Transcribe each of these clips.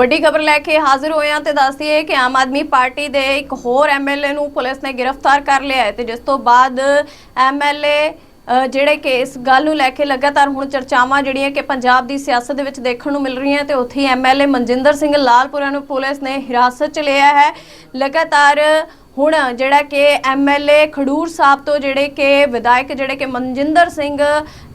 ਵੱਡੀ ਖਬਰ ਲੈ ਕੇ ਹਾਜ਼ਰ ਹੋਏ ਹਾਂ ਤੇ ਦੱਸਦੀ ਹੈ ਕਿ ਆਮ ਆਦਮੀ ਪਾਰਟੀ ਦੇ ਇੱਕ ਹੋਰ ਐਮਐਲਏ ਨੂੰ ਪੁਲਿਸ ਨੇ ਗ੍ਰਿਫਤਾਰ ਕਰ ਲਿਆ ਹੈ ਤੇ ਜਿਸ ਤੋਂ ਬਾਅਦ ਐਮਐਲਏ ਜਿਹੜੇ ਕਿ ਇਸ ਗੱਲ ਨੂੰ ਲੈ ਕੇ ਲਗਾਤਾਰ ਹੁਣ ਚਰਚਾਵਾਂ ਜਿਹੜੀਆਂ ਕਿ ਪੰਜਾਬ ਦੀ ਸਿਆਸਤ ਦੇ ਵਿੱਚ ਦੇਖਣ ਨੂੰ ਮਿਲ ਰਹੀਆਂ ਤੇ ਉੱਥੇ ਐਮਐਲਏ ਮਨਜਿੰਦਰ ਸਿੰਘ ਲਾਲਪੁਰਾ ਨੂੰ ਪੁਲਿਸ ਨੇ ਹਿਰਾਸਤ 'ਚ ਲਿਆ ਹੈ। ਲਗਾਤਾਰ ਹੁਣ ਜਿਹੜਾ ਕਿ ਐਮਐਲਏ ਖਡੂਰ ਸਾਹਿਬ ਤੋਂ ਜਿਹੜੇ ਕਿ ਵਿਧਾਇਕ ਜਿਹੜੇ ਕਿ ਮਨਜਿੰਦਰ ਸਿੰਘ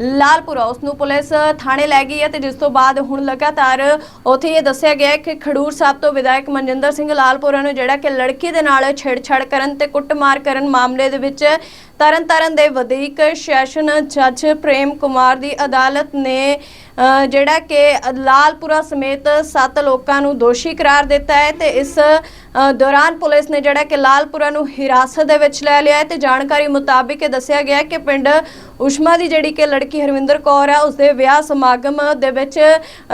ਲਾਲਪੁਰਾ ਉਸ ਨੂੰ ਪੁਲਿਸ ਥਾਣੇ ਲੈ ਗਈ ਹੈ ਤੇ ਜਿਸ ਤੋਂ ਬਾਅਦ ਹੁਣ ਲਗਾਤਾਰ ਉੱਥੇ ਇਹ ਦੱਸਿਆ ਗਿਆ ਕਿ ਖਡੂਰ ਸਾਹਿਬ ਤੋਂ ਵਿਧਾਇਕ ਮਨਜਿੰਦਰ ਸਿੰਘ ਲਾਲਪੁਰਾ ਨੂੰ ਜਿਹੜਾ ਕਿ ਲੜਕੀ ਦੇ ਨਾਲ ਛੇੜਛਾੜ ਕਰਨ ਤੇ ਕੁੱਟਮਾਰ ਕਰਨ ਮਾਮਲੇ ਦੇ ਵਿੱਚ ਤਰਨਤਾਰਨ ਦੇ ਵਧੀਕ ਸੈਸ਼ਨ ਜੱਜ ਪ੍ਰੇਮ ਕੁਮਾਰ ਦੀ ਅਦਾਲਤ ਨੇ ਜਿਹੜਾ ਕਿ ਲਾਲਪੁਰਾ ਸਮੇਤ 7 ਲੋਕਾਂ ਨੂੰ ਦੋਸ਼ੀ ਕਰਾਰ ਦਿੱਤਾ ਹੈ ਤੇ ਇਸ ਦੌਰਾਨ ਪੁਲਿਸ ਨੇ ਜਿਹੜਾ ਕਿ ਲਾਲਪੁਰਾ ਨੂੰ ਹਿਰਾਸਤ ਦੇ ਵਿੱਚ ਲੈ ਲਿਆ ਹੈ ਤੇ ਜਾਣਕਾਰੀ ਮੁਤਾਬਿਕ ਇਹ ਦੱਸਿਆ ਗਿਆ ਕਿ ਪਿੰਡ ਉਸ਼ਮਾ ਦੀ ਜਿਹੜੀ ਕਿ ਲੜਕੀ ਹਰਵਿੰਦਰ ਕੌਰ ਹੈ ਉਸਦੇ ਵਿਆਹ ਸਮਾਗਮ ਦੇ ਵਿੱਚ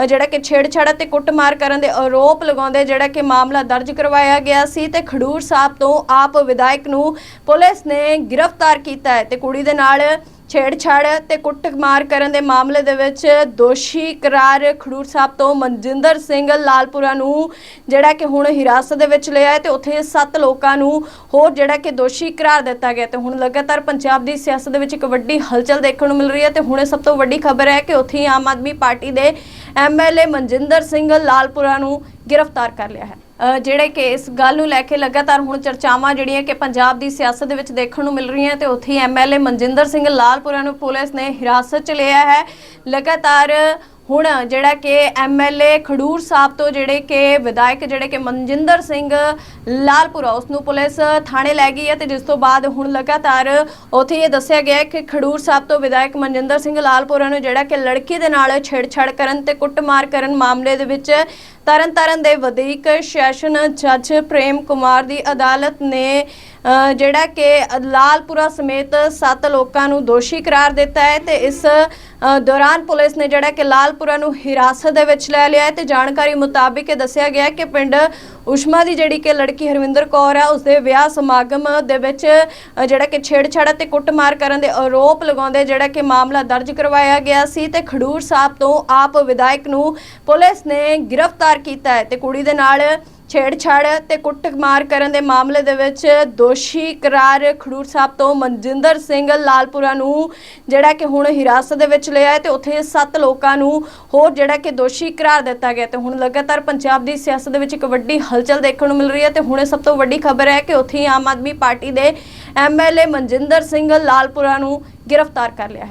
ਜਿਹੜਾ ਕਿ ਛੇੜਛਾੜ ਤੇ ਕੁੱਟਮਾਰ ਕਰਨ ਦੇ ਆਰੋਪ ਲਗਾਉਂਦੇ ਜਿਹੜਾ ਕਿ ਮਾਮਲਾ ਦਰਜ ਕਰਵਾਇਆ ਗਿਆ ਸੀ ਤੇ ਖਡੂਰ ਸਾਹਿਬ ਤੋਂ ਆਪ ਵਿਧਾਇਕ ਨੂੰ ਪੁਲਿਸ ਨੇ ਗ੍ਰਿਫਤਾਰ ਕੀਤਾ ਹੈ ਤੇ ਕੁੜੀ ਦੇ ਨਾਲ ਛੇੜਛਾੜ ਤੇ ਕੁੱਟਮਾਰ ਕਰਨ ਦੇ ਮਾਮਲੇ ਦੇ ਵਿੱਚ ਦੋਸ਼ੀ ਕਰਾਰ ਖਡੂਰ ਸਾਹਿਬ ਤੋਂ ਮਨਜਿੰਦਰ ਸਿੰਘ ਲਾਲਪੁਰਾ ਨੂੰ ਜਿਹੜਾ ਕਿ ਹੁਣ ਹਿਰਾਸਤ ਦੇ ਵਿੱਚ ਲਿਆ ਹੈ ਤੇ ਉੱਥੇ 7 ਲੋਕਾਂ ਨੂੰ ਹੋਰ ਜਿਹੜਾ ਕਿ ਦੋਸ਼ੀ ਕਰਾਰ ਦਿੱਤਾ ਗਿਆ ਤੇ ਹੁਣ ਲਗਾਤਾਰ ਪੰਜਾਬ ਦੀ ਸਿਆਸਤ ਦੇ ਵਿੱਚ ਇੱਕ ਵੱਡੀ ਹਲਚਲ ਦੇਖਣ ਨੂੰ ਮਿਲ ਰਹੀ ਹੈ ਤੇ ਹੁਣ ਸਭ ਤੋਂ ਵੱਡੀ ਖਬਰ ਹੈ ਕਿ ਉੱਥੇ ਹੀ ਆਮ ਆਦਮੀ ਪਾਰਟੀ ਦੇ ਐਮਐਲਏ ਮਨਜਿੰਦਰ ਸਿੰਘ ਲਾਲਪੁਰਾ ਨੂੰ ਗ੍ਰਿਫਤਾਰ ਕਰ ਲਿਆ ਹੈ। ਜਿਹੜੇ ਕਿ ਇਸ ਗੱਲ ਨੂੰ ਲੈ ਕੇ ਲਗਾਤਾਰ ਹੁਣ ਚਰਚਾਵਾਂ ਜਿਹੜੀਆਂ ਕਿ ਪੰਜਾਬ ਦੀ ਸਿਆਸਤ ਦੇ ਵਿੱਚ ਦੇਖਣ ਨੂੰ ਮਿਲ ਰਹੀਆਂ ਤੇ ਉੱਥੇ ਐਮਐਲਏ ਮਨਜਿੰਦਰ ਸਿੰਘ ਲਾਲਪੁਰਾ ਨੂੰ ਪੁਲਿਸ ਨੇ ਹਿਰਾਸਤ 'ਚ ਲਿਆ ਹੈ। ਲਗਾਤਾਰ ਹੁਣ ਜਿਹੜਾ ਕਿ ਐਮਐਲਏ ਖਡੂਰ ਸਾਹਿਬ ਤੋਂ ਜਿਹੜੇ ਕਿ ਵਿਧਾਇਕ ਜਿਹੜੇ ਕਿ ਮਨਜਿੰਦਰ ਸਿੰਘ ਲਾਲਪੁਰਾ, ਉਸ ਨੂੰ ਪੁਲਿਸ ਥਾਣੇ ਲੈ ਗਈ ਹੈ ਤੇ ਜਿਸ ਤੋਂ ਬਾਅਦ ਹੁਣ ਲਗਾਤਾਰ ਉੱਥੇ ਇਹ ਦੱਸਿਆ ਗਿਆ ਕਿ ਖਡੂਰ ਸਾਹਿਬ ਤੋਂ ਵਿਧਾਇਕ ਮਨਜਿੰਦਰ ਸਿੰਘ ਲਾਲਪੁਰਾ ਨੂੰ ਜਿਹੜਾ ਕਿ ਲੜਕੀ ਦੇ ਨਾਲ ਛੇੜਛਾੜ ਕਰਨ ਤੇ ਕੁੱਟਮਾਰ ਕਰਨ ਮਾਮਲੇ ਦੇ ਵਿੱਚ ਤਰਨਤਾਰਨ ਦੇ ਵਧੀਕ ਸੈਸ਼ਨ ਜੱਜ ਪ੍ਰੇਮ ਕੁਮਾਰ ਦੀ ਅਦਾਲਤ ਨੇ ਜਿਹੜਾ ਕਿ ਲਾਲਪੁਰਾ ਸਮੇਤ 7 ਲੋਕਾਂ ਨੂੰ ਦੋਸ਼ੀ ਕਰਾਰ ਦਿੱਤਾ ਹੈ ਤੇ ਇਸ ਦੌਰਾਨ ਪੁਲਿਸ ਨੇ ਜਿਹੜਾ ਕਿ ਲਾਲਪੁਰਾ ਨੂੰ ਹਿਰਾਸਤ ਦੇ ਵਿੱਚ ਲੈ ਲਿਆ ਹੈ ਤੇ ਜਾਣਕਾਰੀ ਮੁਤਾਬਿਕ ਇਹ ਦੱਸਿਆ ਗਿਆ ਕਿ ਪਿੰਡ ਉਸ਼ਮਾ ਦੀ ਜਿਹੜੀ ਕਿ ਲੜਕੀ ਹਰਵਿੰਦਰ ਕੌਰ ਹੈ ਉਸਦੇ ਵਿਆਹ ਸਮਾਗਮ ਦੇ ਵਿੱਚ ਜਿਹੜਾ ਕਿ ਛੇੜਛਾੜ ਤੇ ਕੁੱਟਮਾਰ ਕਰਨ ਦੇ ਆਰੋਪ ਲਗਾਉਂਦੇ ਜਿਹੜਾ ਕਿ ਮਾਮਲਾ ਦਰਜ ਕਰਵਾਇਆ ਗਿਆ ਸੀ ਤੇ ਖਡੂਰ ਸਾਹਿਬ ਤੋਂ ਆਪ ਵਿਧਾਇਕ ਨੂੰ ਪੁਲਿਸ ਨੇ ਗ੍ਰਿਫਤਾਰ ਕੀਤਾ ਹੈ ਤੇ ਕੁੜੀ ਦੇ ਨਾਲ ਛੇੜਛਾੜ ਤੇ ਕੁੱਟਮਾਰ ਕਰਨ ਦੇ ਮਾਮਲੇ ਦੇ ਵਿੱਚ ਦੋਸ਼ੀ ਕਰਾਰ ਖਡੂਰ ਸਾਹਿਬ ਤੋਂ ਮਨਜਿੰਦਰ ਸਿੰਘ ਲਾਲਪੁਰਾ ਨੂੰ ਜਿਹੜਾ ਕਿ ਹੁਣ ਹਿਰਾਸਤ ਦੇ ਵਿੱਚ ਲਿਆ ਹੈ ਤੇ ਉੱਥੇ 7 ਲੋਕਾਂ ਨੂੰ ਹੋਰ ਜਿਹੜਾ ਕਿ ਦੋਸ਼ੀ ਕਰਾਰ ਦਿੱਤਾ ਗਿਆ ਤੇ ਹੁਣ ਲਗਾਤਾਰ ਪੰਜਾਬ ਦੀ ਸਿਆਸਤ ਦੇ ਵਿੱਚ ਇੱਕ ਵੱਡੀ ਹਲਚਲ ਦੇਖਣ ਨੂੰ ਮਿਲ ਰਹੀ ਹੈ ਤੇ ਹੁਣ ਸਭ ਤੋਂ ਵੱਡੀ ਖਬਰ ਹੈ ਕਿ ਉੱਥੇ ਹੀ ਆਮ ਆਦਮੀ ਪਾਰਟੀ ਦੇ ਐਮਐਲਏ ਮਨਜਿੰਦਰ ਸਿੰਘ ਲਾਲਪੁਰਾ ਨੂੰ ਗ੍ਰਿਫਤਾਰ ਕਰ ਲਿਆ ਹੈ।